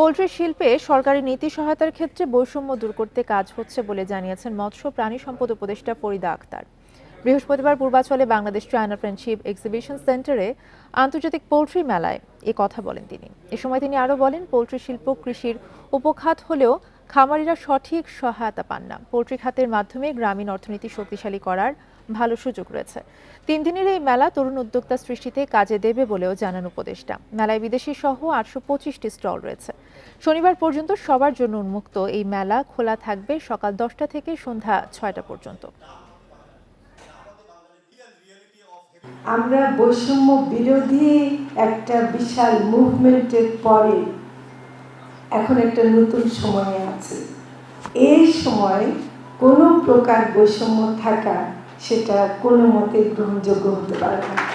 Poultry শিল্পে সরকারি নীতি সহায়তার ক্ষেত্রে বৈষম্য দূর করতে কাজ হচ্ছে বলে জানিয়েছেন মৎস্য প্রাণী সম্পদ উপদেষ্টা ফরিদা আক্তার। বৃহস্পতিবার পূর্বাচলে বাংলাদেশ চায়না ফ্রেন্ডশিপ এক্সিবিশন সেন্টারে আন্তর্জাতিক পোলট্রি মেলায় এ কথা বলেন তিনি। এ সময় তিনি আরও বলেন, পোলট্রি শিল্প কৃষির উপখাত হলেও খামারিরা সঠিক সহায়তা পান না। পোলট্রি খাতের মাধ্যমে গ্রামীণ অর্থনীতি শক্তিশালী করার ভালো সুযোগ রয়েছে। তিন দিনের এই মেলা তরুণ উদ্যোক্তা সৃষ্টিতে কাজে দেবে বলেও জানান উপদেষ্টা। মেলায় বিদেশি সহ আটশো পঁচিশটি স্টল রয়েছে। শনিবার পর্যন্ত সবার জন্য উন্মুক্ত এই মেলা খোলা থাকবে সকাল দশটা থেকে সন্ধ্যা ছয়টা পর্যন্ত। আমরা বৈষম্য বিরোধী একটা বিশাল মুভমেন্টের পরে এখন একটা নতুন সময়ে আছে। এই সময় কোনো প্রকার বৈষম্য থাকা, সেটা কোনো মতে গ্রহণযোগ্য হতে পারে না।